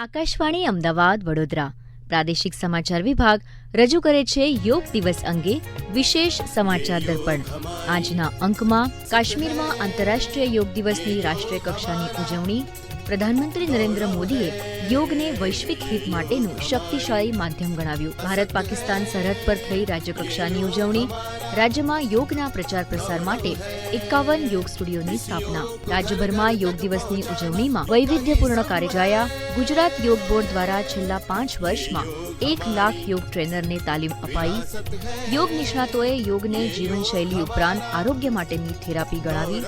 આકાશવાણી, અમદાવાદ, વડોદરા. પ્રાદેશિક સમાચાર વિભાગ રજૂ કરે છે યોગ દિવસ અંગે વિશેષ સમાચાર દર્પણ. આજના અંકમાં કાશ્મીરમાં આંતરરાષ્ટ્રીય યોગ દિવસની રાષ્ટ્રીય કક્ષાની ઉજવણી પ્રધાનમંત્રી નરેન્દ્ર મોદીએ યોગને વૈશ્વિક હિત માટેનું શક્તિશાળી માધ્યમ ગણાવ્યું. ભારત પાકિસ્તાન સરહદ પર થઈ રાજ્યકક્ષાની ઉજવણી, રાજ્યમાં યોગના પ્રચાર પ્રસાર માટે એકાવન યોગ સ્ટુડિયોની સ્થાપના, રાજ્યભરમાં યોગ દિવસની ઉજવણીમાં વૈવિધ્યપૂર્ણ કાર્યજાયા ગુજરાત યોગ બોર્ડ દ્વારા છેલ્લા પાંચ વર્ષમાં એક લાખ યોગ ટ્રેનરને તાલીમ અપાઈ. યોગ નિષ્ણાતોએ યોગને જીવનશૈલી ઉપરાંત આરોગ્ય માટેની થેરાપી ગણાવી.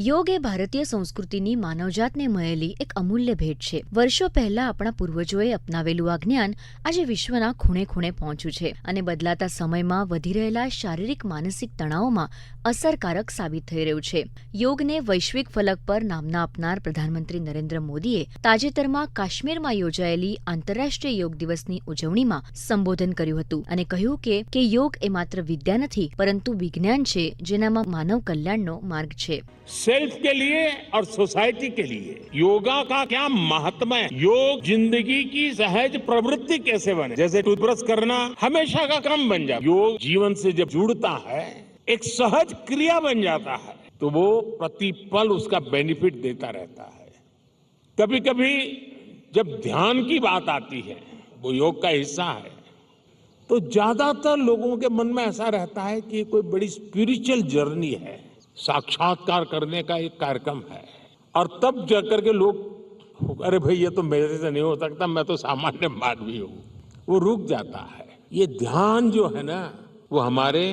યોગ એ ભારતીય સંસ્કૃતિની માનવજાતને મળેલી એક અમૂલ્ય ભેટ છે. વર્ષો પહેલા આપણા પૂર્વજોએ અપનાવેલું આ જ્ઞાન આજે વિશ્વના ખૂણે ખૂણે પહોંચ્યું છે અને બદલાતા સમયમાં વધી રહેલા શારીરિક માનસિક તણાવમાં અસરકારક સાબિત થઈ રહ્યું છે. યોગને વૈશ્વિક ફલક પર નામના આપનાર પ્રધાનમંત્રી નરેન્દ્ર મોદીએ તાજેતરમાં કાશ્મીરમાં યોજાયેલી આંતરરાષ્ટ્રીય યોગ દિવસની ઉજવણીમાં સંબોધન કર્યું હતું અને કહ્યું કે કે યોગ એ માત્ર વિદ્યા નથી, પરંતુ વિજ્ઞાન છે જેનામાં માનવ કલ્યાણનો માર્ગ છે. सेल्फ के लिए और सोसाइटी के लिए। योगा का क्या महत्व है? योग ज़िंदगी की सहज प्रवृत्ति कैसे बने? जैसे टूथब्रश करना हमेशा का काम बन जाए योग जीवन से जब जुड़ता है, एक सहज क्रिया बन जाता है तो वो प्रतिपल उसका बेनिफिट देता रहता है। कभी कभी जब ध्यान की बात आती है, वो योग का हिस्सा है तो ज़्यादातर लोगों के मन में ऐसा रहता है कि कोई बड़ी स्पिरिचुअल जर्नी है। साक्षात्कार करने का एक कार्यक्रम है। और तब जाकर के लोग, अरे भाई, ये तो मेरे से नहीं हो सकता, मैं तो सामान्य मानवी हूँ। वो रुक जाता है। ये ध्यान जो है ना, वो हमारे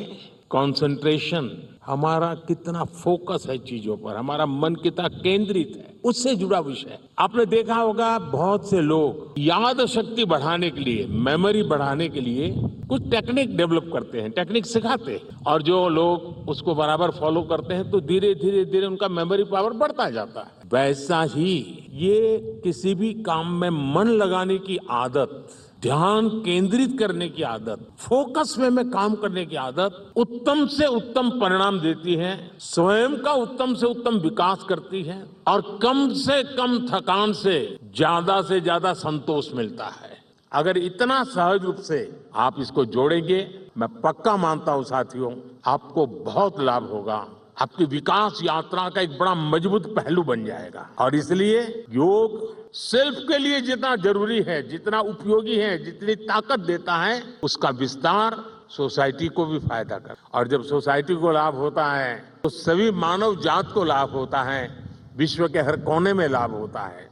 कंसंट्रेशन हमारा कितना फोकस है चीज़ों पर, हमारा मन कितना केंद्रित है, उससे जुड़ा विषय आपने देखा होगा, बहुत से लोग याद शक्ति बढ़ाने के लिए, मेमोरी बढ़ाने के लिए कुछ टेक्निक डेवलप करते हैं, टेक्निक सिखाते हैं, और जो लोग उसको बराबर फॉलो करते हैं तो धीरे धीरे धीरे उनका मेमोरी पावर बढ़ता जाता है। वैसा ही ये किसी भी काम में मन लगाने की आदत ध्यान केंद्रित करने की आदत, फोकस में में काम करने की आदत उत्तम से उत्तम परिणाम देती है, स्वयं का उत्तम से उत्तम विकास करती है और कम से कम थकान से ज़्यादा से ज़्यादा संतोष मिलता है। अगर इतना सहज रूप से आप इसको जोड़ेंगे, मैं पक्का मानता हूँ साथियों, आपको बहुत लाभ होगा। आपकी विकास यात्रा का एक बड़ा मज़बूत पहलू बन जाएगा। और इसलिए योग सेल्फ के लिए जितना ज़रूरी है, जितना उपयोगी है, जितनी ताकत देता है, उसका विस्तार सोसाइटी को भी फ़ायदा कर। और जब सोसाइटी को लाभ होता है तो सभी मानव जात को लाभ होता है, विश्व के हर कोने में लाभ होता है।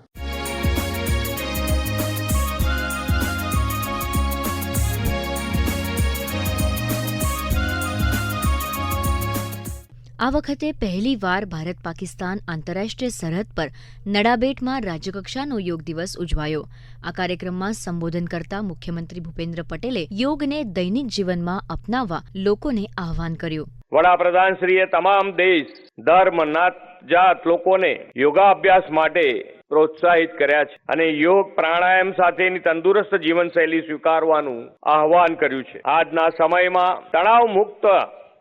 આ વખતે પહેલીવાર ભારત પાકિસ્તાન આંતરરાષ્ટ્રીય સરહદ પર નડાબેટમાં રાજ્યકક્ષાનો યોગ દિવસ ઉજવાયો. આ કાર્યક્રમમાં સંબોધન કરતા મુખ્યમંત્રી ભૂપેન્દ્ર પટેલે યોગને દૈનિક જીવનમાં અપનાવવા લોકોને આહવાન કર્યું. વડાપ્રધાનશ્રીએ તમામ દેશ, ધર્મ, નાત, જાત લોકોને યોગાભ્યાસ માટે પ્રોત્સાહિત કર્યા છે અને યોગ પ્રાણાયામ સાથેની તંદુરસ્ત જીવનશૈલી સ્વીકારવાનું આહવાન કર્યું છે. આજના સમયમાં તણાવ મુક્ત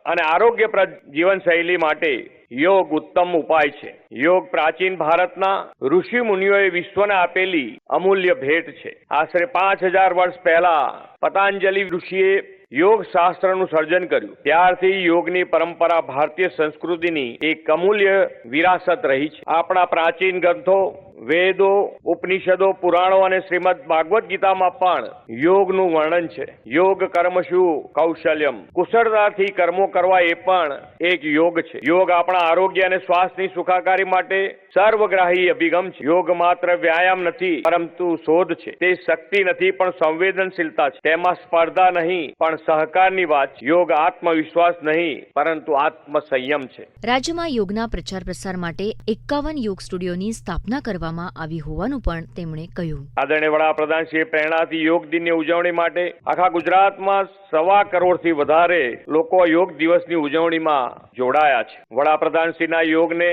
અને આરોગ્યપ્રદ જીવનશૈલી માટે યોગ ઉત્તમ ઉપાય છે. યોગ પ્રાચીન ભારતના ઋષિ મુનિઓએ વિશ્વને આપેલી અમૂલ્ય ભેટ છે. આશરે પાંચ હજાર વર્ષ પહેલા પતંજલિ ઋષિએ યોગ શાસ્ત્રનું સર્જન કર્યું. ત્યારથી યોગની પરંપરા ભારતીય સંસ્કૃતિની એક અમૂલ્ય વિરાસત રહી છે. આપણા પ્રાચીન ગ્રંથો વેદો, ઉપનિષદો, પુરાણો અને શ્રીમદ ભાગવત ગીતામાં પણ યોગનું વર્ણન છે. યોગ કર્મશુ કૌશલ્યમ. કુશળતાથી કર્મો કરવા એ પણ એક યોગ છે. યોગ આપણા આરોગ્ય અને સ્વાસ્થ્યની સુખાકારી માટે સર્વગ્રાહી અભિગમ છે. યોગ માત્ર વ્યાયામ નથી, પરંતુ શોધ છે. તે શક્તિ નથી, પણ સંવેદનશીલતા છે. તેમાં સ્પર્ધા નહીં, પણ સહકારની વાત છે. યોગ આત્મવિશ્વાસ નહીં, પરંતુ આત્મસંયમ છે. રાજ્યમાં યોગના પ્રચાર પ્રસાર માટે એકાવન યોગ સ્ટુડિયોની સ્થાપના કરવામાં કરવામાં આવી હોવાનું પણ તેમણે કહ્યું. આદરણીય વડાપ્રધાનશ્રીએ પ્રેરણાથી યોગ દિનની ઉજવણી માટે આખા ગુજરાતમાં સવા કરોડથી વધારે લોકો યોગ દિવસની ઉજવણીમાં જોડાયા છે. વડાપ્રધાનશ્રીના યોગને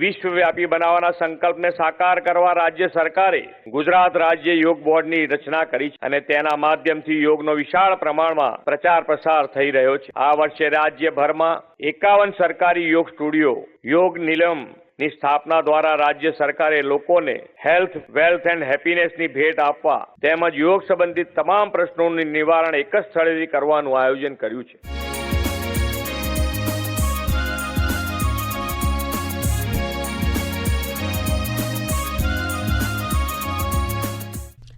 વિશ્વવ્યાપી બનાવવાના સંકલ્પને સાકાર કરવા રાજ્ય સરકારે ગુજરાત રાજ્ય યોગ બોર્ડની રચના કરી છે અને તેના માધ્યમથી યોગનો વિશાળ પ્રમાણમાં પ્રચાર પ્રસાર થઈ રહ્યો છે. આ વર્ષે રાજ્યભરમાં એકાવન સરકારી યોગ સ્ટુડિયો યોગ નિલમ ની સ્થાપના દ્વારા રાજ્ય સરકારે લોકોને હેલ્થ, વેલ્થ એન્ડ હેપીનેસની ભેટ આપવા તેમજ યોગ સંબંધિત તમામ પ્રશ્નોનું નિવારણ એક જ સ્થળેથી કરવાનું આયોજન કર્યું છે.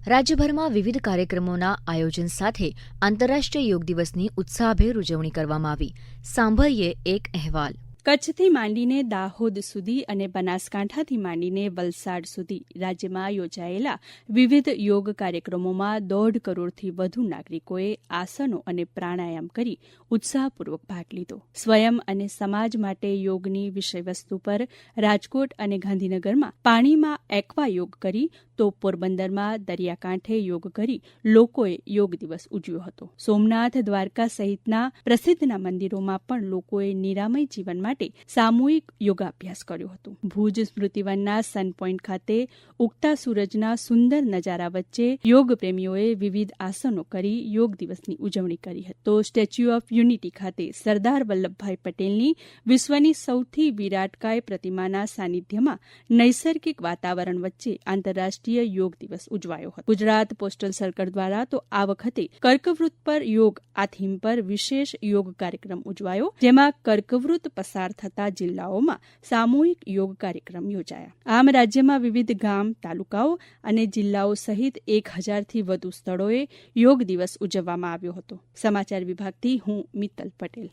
રાજ્યભરમાં વિવિધ કાર્યક્રમોના આયોજન સાથે આંતરરાષ્ટ્રીય યોગ દિવસની ઉત્સાહભેર ઉજવણી કરવામાં આવી. સાંભળીએ એક અહેવાલ. કચ્છથી માંડીને દાહોદ સુધી અને બનાસકાંઠાથી માંડીને વલસાડ સુધી રાજ્યમાં યોજાયેલા વિવિધ યોગ કાર્યક્રમોમાં દોઢ કરોડથી વધુ નાગરિકોએ આસનો અને પ્રાણાયામ કરી ઉત્સાહપૂર્વક ભાગ લીધો. સ્વયં અને સમાજ માટે યોગની વિષયવસ્તુ પર રાજકોટ અને ગાંધીનગરમાં પાણીમાં એક્વા યોગ કરી, તો પોરબંદરમાં દરિયાકાંઠે યોગ કરી લોકોએ યોગ દિવસ ઉજવ્યો હતો. સોમનાથ દ્વારકા સહિતના પ્રસિદ્ધના મંદિરોમાં પણ લોકોએ નિરામય જીવન માટે સામૂહિક યોગાભ્યાસ કર્યો હતો. ભુજ સ્મૃતિવનના સન પોઈન્ટ ખાતે ઉગતા સૂરજના સુંદર નજારા વચ્ચે યોગ પ્રેમીઓએ વિવિધ આસનો કરી યોગ દિવસની ઉજવણી કરી હતી. તો સ્ટેચ્યુ ઓફ યુનિટી ખાતે સરદાર વલ્લભભાઈ પટેલની વિશ્વની સૌથી વિરાટકાય પ્રતિમાના સાનિધ્યમાં નૈસર્ગિક વાતાવરણ વચ્ચે આંતરરાષ્ટ્રીય યોગ દિવસ ઉજવાયો હતો. ગુજરાત પોસ્ટલ સર્કલ દ્વારા તો આ વખતે કર્કવૃત પર યોગ આ થીમ પર વિશેષ યોગ કાર્યક્રમ ઉજવાયો, જેમાં કર્કવૃત પસાર થતા જિલ્લાઓમાં સામૂહિક યોગ કાર્યક્રમ યોજાયા. આમ રાજ્યમાં વિવિધ ગામ, તાલુકાઓ અને જિલ્લાઓ સહિત એક હજારથી વધુ સ્થળોએ યોગ દિવસ ઉજવવામાં આવ્યો હતો. સમાચાર વિભાગથી હું મિત્તલ પટેલ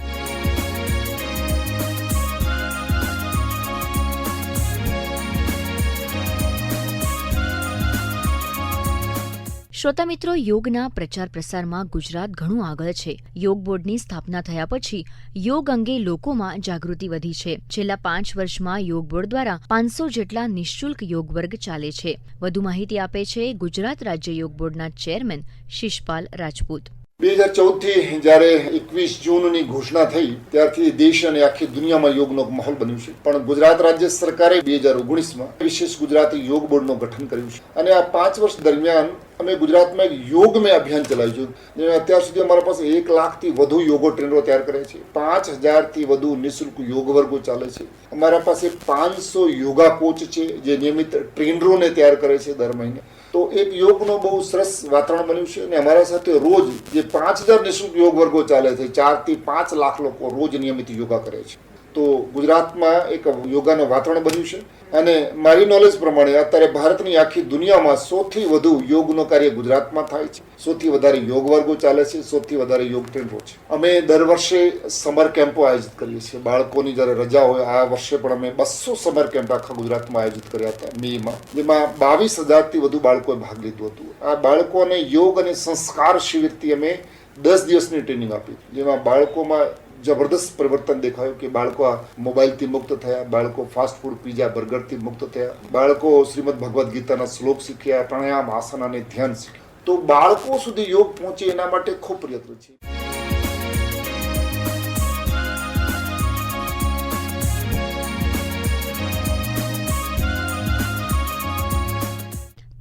શ્રોતા મિત્રો, યોગના પ્રચાર પ્રસારમાં ગુજરાત ઘણું આગળ છે. યોગ બોર્ડની સ્થાપના થયા પછી યોગ અંગે લોકોમાં જાગૃતિ વધી છે. છેલ્લા પાંચ વર્ષમાં યોગ બોર્ડ દ્વારા પાંચસો જેટલા નિઃશુલ્ક યોગ વર્ગ ચાલે છે. વધુ માહિતી આપે છે ગુજરાત રાજ્ય યોગ બોર્ડના ચેરમેન શિષપાલ રાજપૂત. બે હજાર ચૌદથી જ્યારે એકવીસ જૂનની ઘોષણા થઈ, ત્યારથી દેશ અને આખી દુનિયામાં યોગનો માહોલ બન્યું છે. પણ ગુજરાત રાજ્ય સરકારે બે હજાર ઓગણીસમાં વિશેષ ગુજરાતી યોગ બોર્ડનું ગઠન કર્યું છે. અને આ પાંચ વર્ષ દરમિયાન અમે ગુજરાતમાં એક યોગ મેં અભિયાન ચલાવ્યું છે. અત્યાર સુધી અમારા પાસે એક લાખથી વધુ યોગો ટ્રેનરો તૈયાર કરે છે. પાંચ હજારથી વધુ નિઃશુલ્ક યોગ વર્ગો ચાલે છે. અમારા પાસે પાંચસો યોગા કોચ છે, જે નિયમિત ટ્રેનરોને તૈયાર કરે છે દર મહિને. તો એક યોગનો બહુ સરસ વાતાવરણ બન્યું છે અને અમારા સાથે રોજ જે પાંચ હજાર નિઃશુલ્ક યોગ વર્ગો ચાલે છે, ચારથી પાંચ લાખ લોકો રોજ નિયમિત યોગા કરે છે. તો ગુજરાતમાં એક યોગાનું વાતાવરણ બન્યું છે. અને મારી નોલેજ પ્રમાણે અત્યારે ભારતની આખી દુનિયામાં સૌથી વધુ યોગનો કાર્ય ગુજરાતમાં થાય છે. સૌથી વધારે યોગ વર્ગો ચાલે છે, સૌથી વધારે યોગ કેન્દ્રો છે. અમે દર વર્ષે સમર કેમ્પો આયોજિત કરીએ છીએ. બાળકોની જ્યારે રજા હોય, આ વર્ષે પણ અમે બસો સમર કેમ્પ આખા ગુજરાતમાં આયોજિત કર્યા હતા મેમાં જેમાં બાવીસ હજારથી વધુ બાળકોએ ભાગ લીધું હતું. આ બાળકોને યોગ અને સંસ્કાર શિબિરથી અમે દસ દિવસની ટ્રેનિંગ આપી જેમાં બાળકોમાં જબરદસ્ત પરિવર્તન દેખાયું કે બાળકો આ મોબાઈલથી મુક્ત થયા, બાળકો ફાસ્ટ ફૂડ, પીઝા, બર્ગરથી મુક્ત થયા, બાળકો શ્રીમદ ભગવદ્ ગીતાના શ્લોક શીખ્યા, પ્રાણાયામ આસન અને ધ્યાન શીખ્યા. તો બાળકો સુધી યોગ પહોંચે એના માટે ખૂબ પ્રયત્ન છે.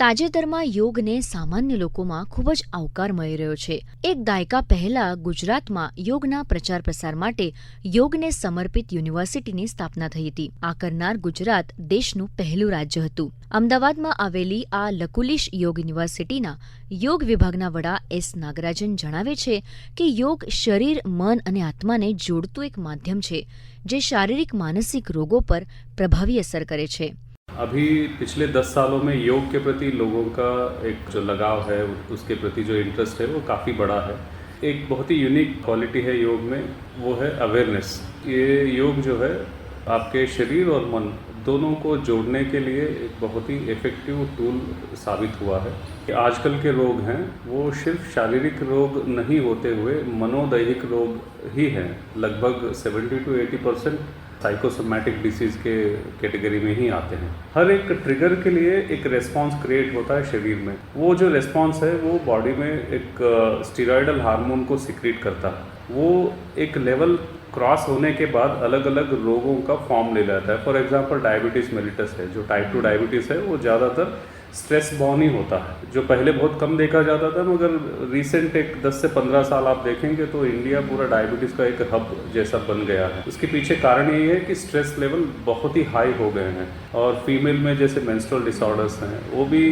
તાજેતરમાં યોગને સામાન્ય લોકોમાં ખૂબ જ આવકાર મળી રહ્યો છે. એક દાયકા પહેલા ગુજરાતમાં યોગના પ્રચાર પ્રસાર માટે યોગને સમર્પિત યુનિવર્સિટીની સ્થાપના થઈ હતી. આ કરનાર ગુજરાત દેશનું પહેલું રાજ્ય હતું. અમદાવાદમાં આવેલી આ લકુલિશ યોગ યુનિવર્સિટીના યોગ વિભાગના વડા એસ નાગરાજન જણાવે છે કે યોગ શરીર, મન અને આત્માને જોડતું એક માધ્યમ છે, જે શારીરિક માનસિક રોગો પર પ્રભાવી અસર કરે છે. अभी पिछले दस सालों में योग के प्रति लोगों का एक जो लगाव है, उसके प्रति जो इंटरेस्ट है, वो काफ़ी बड़ा है। एक बहुत ही यूनिक क्वालिटी है योग में, वो है अवेयरनेस ये योग जो है, आपके शरीर और मन दोनों को जोड़ने के लिए एक बहुत ही इफ़ेक्टिव टूल साबित हुआ है। आजकल के रोग हैं, वो सिर्फ़ शारीरिक रोग नहीं होते हुए, मनोदैहिक रोग ही हैं। लगभग 70 टू 80 परसेंट साइकोसोमैटिक डिसीज के कैटेगरी में ही आते हैं। हर एक ट्रिगर के लिए एक रेस्पॉन्स क्रिएट होता है शरीर में। वो जो रेस्पॉन्स है, वो बॉडी में एक स्टीरॉयडल हार्मोन को सिक्रीट करता है। वो एक लेवल क्रॉस होने के बाद अलग अलग रोगों का फॉर्म ले लेता है। फॉर एग्जांपल डायबिटीज़ मेलिटस है, जो टाइप टू डायबिटीज़ है, वो ज़्यादातर स्ट्रेस बॉन ही होता है। जो पहले बहुत कम देखा जाता था, मगर रिसेंट एक 10 से 15 साल आप देखेंगे तो इंडिया पूरा डायबिटीज़ का एक हब जैसा बन गया है। उसके पीछे कारण ये है कि स्ट्रेस लेवल बहुत ही हाई हो गए हैं। और फीमेल में जैसे मेंस्ट्रुअल डिसऑर्डर्स हैं, वो भी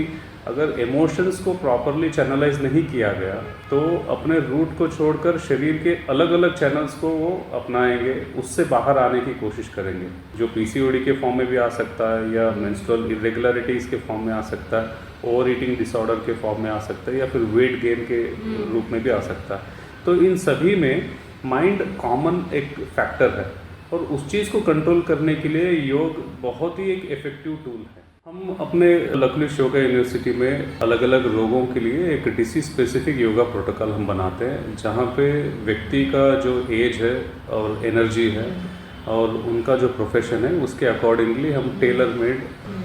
अगर इमोशंस को प्रॉपरली चैनलाइज नहीं किया गया तो अपने रूट को छोड़कर शरीर के अलग अलग चैनल्स को वो अपनाएँगे उससे बाहर आने की कोशिश करेंगे। जो पीसीओडी के फॉर्म में भी आ सकता है या मेंस्ट्रुअल इरेगुलरिटीज़ के फॉर्म में आ सकता है ओवर ईटिंग डिसऑर्डर के फॉर्म में आ सकता है या फिर वेट गेन के रूप में भी आ सकता है। तो इन सभी में माइंड कॉमन एक फैक्टर है और उस चीज़ को कंट्रोल करने के लिए योग बहुत ही एक इफ़ेक्टिव टूल है। हम अपने लखनऊ योगा यूनिवर्सिटी में अलग अलग रोगों के लिए एक डिसीज स्पेसिफिक योगा प्रोटोकॉल हम बनाते हैं, जहाँ पे व्यक्ति का जो एज है और एनर्जी है और उनका जो प्रोफेशन है, उसके अकॉर्डिंगली हम टेलर मेड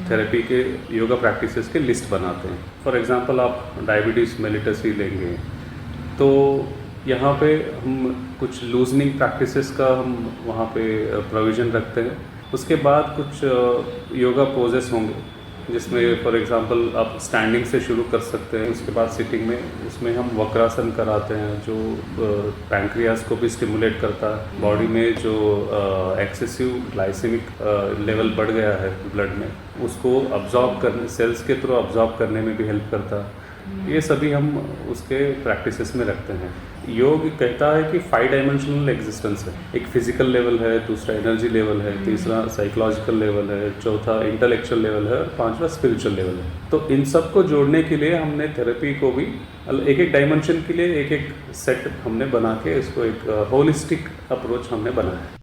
थेरेपी के योगा प्रैक्टिसेस के लिस्ट बनाते हैं। फॉर एग्जांपल आप डायबिटीज़ मेलिटस ही लेंगे तो यहाँ पे हम कुछ लूजनिंग प्रैक्टिसेस का हम वहाँ पे प्रोविज़न रखते हैं। उसके बाद कुछ योगा पोजेस होंगे, जिसमें फॉर एग्जांपल आप स्टैंडिंग से शुरू कर सकते हैं, उसके बाद सिटिंग में, उसमें हम वक्रासन कराते हैं, जो पैंक्रियास को भी स्टिमुलेट करता है। बॉडी में जो एक्सेसिव ग्लाइसेमिक लेवल बढ़ गया है ब्लड में, उसको अब्जॉर्ब करने सेल्स के थ्रू अब्जॉर्ब करने में भी हेल्प करता है। ये सभी हम उसके प्रैक्टिसेस में रखते हैं। योग कहता है कि फाइव डायमेंशनल एग्जिस्टेंस है। एक फ़िज़िकल लेवल है, दूसरा एनर्जी लेवल है, तीसरा साइकोलॉजिकल लेवल है, चौथा इंटेलेक्चुअल लेवल है और पांचवा स्पिरिचुअल लेवल है। तो इन सबको जोड़ने के लिए हमने थेरेपी को भी, एक एक डायमेंशन के लिए एक एक सेट हमने बना के इसको एक होलिस्टिक अप्रोच हमने बनाया है।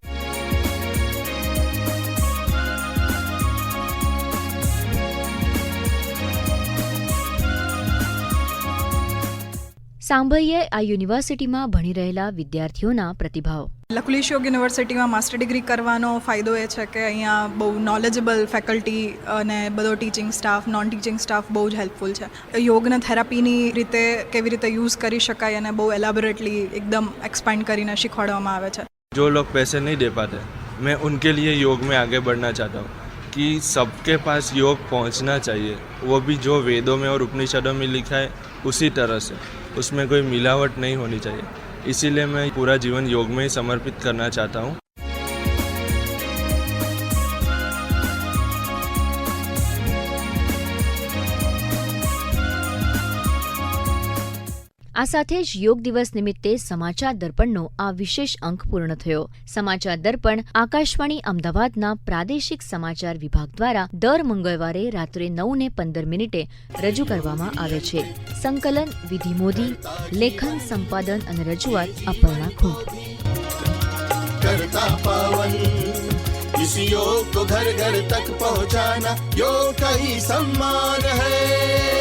સાંભળીએ આ યુનિવર્સિટીમાં ભણી રહેલા વિદ્યાર્થીઓના પ્રતિભાવ લકુલીશ યોગ યુનિવર્સિટીમાં માસ્ટર ડિગ્રી કરવાનો ફાયદો એ છે કે અહીંયા બહુ નોલેજેબલ ફેકલ્ટી અને બધો teaching staff non teaching staff બહુ જ હેલ્પફુલ છે યોગને થેરાપીની રીતે કેવી રીતે યુઝ કરી શકાય અને બહુ એલાબોરેટલી એકદમ એક્સપાન્ડ કરીને શીખવાડવામાં આવે છે जो लोग पैसे नहीं दे पाते मैं उनके लिए योग में आगे बढ़ना चाहता हूँ कि सबके पास योग पहुँचना चाहिए वो भी जो वेदों में और उपनिषदों में लिखा है उसी तरह से उसमें कोई मिलावट नहीं होनी चाहिए इसीलिए मैं पूरा जीवन योग में ही समर्पित करना चाहता हूँ આ સાથે જ યોગ દિવસ નિમિત્તે સમાચાર દર્પણનો આ વિશેષ અંક પૂર્ણ થયો સમાચાર દર્પણ આકાશવાણી અમદાવાદના પ્રાદેશિક સમાચાર વિભાગ દ્વારા દર મંગળવારે રાત્રે નવ ને પંદર મિનિટે રજૂ કરવામાં આવે છે સંકલન વિધિ મોદી લેખન સંપાદન અને રજૂઆત અપર્ણા ખૂંટ करता पावन इस योग को घर घर तक पहुंचाना योग का ही सम्मान है